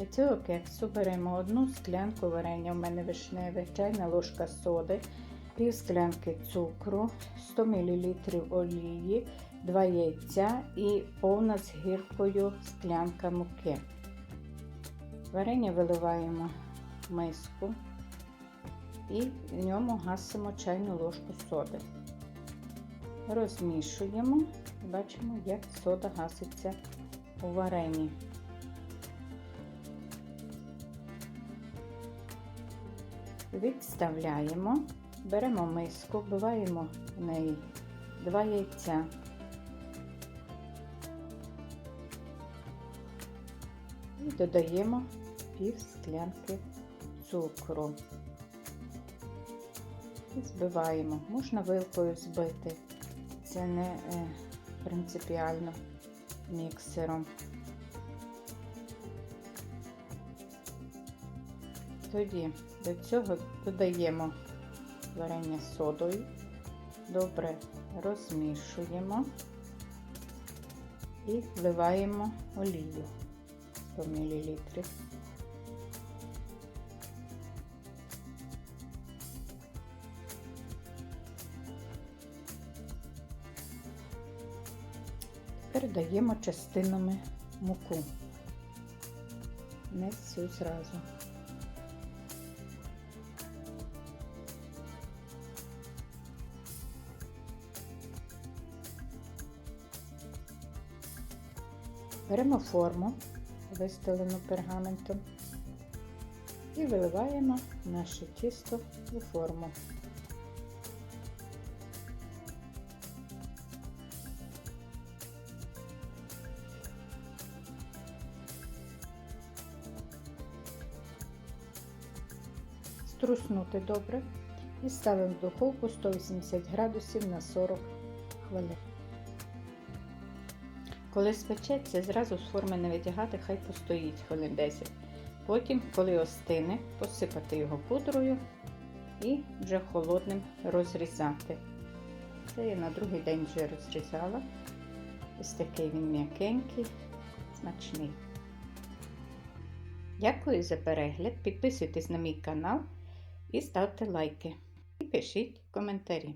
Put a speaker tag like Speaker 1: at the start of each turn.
Speaker 1: Для цього кексу беремо одну склянку варення, у мене вишневе, чайна ложка соди, пів склянки цукру, 100 мл олії, 2 яйця і повна з гіркою склянка муки. Варення виливаємо в миску і в ньому гасимо чайну ложку соди. Розмішуємо бачимо, як сода гаситься у варенні. Відставляємо, беремо миску, вбиваємо в неї два яйця. І додаємо пів склянки цукру. І збиваємо. Можна вилкою збити. Це не е, принципіально міксером. Тоді до цього додаємо варення содою, добре розмішуємо і вливаємо олію 100 мл. Тепер даємо частинами муку, не всю зразу. Беремо форму, вистелену пергаментом, і виливаємо наше тісто у форму. Струснути добре і ставимо в духовку 180 градусів на 40 хвилин. Коли спечеться, зразу з форми не витягати, хай постоїть хвилин 10. Потім, коли остине, посипати його пудрою і вже холодним розрізати. Це я на другий день вже розрізала. Ось такий він м'якенький, смачний. Дякую за перегляд. Підписуйтесь на мій канал і ставте лайки. І пишіть коментарі.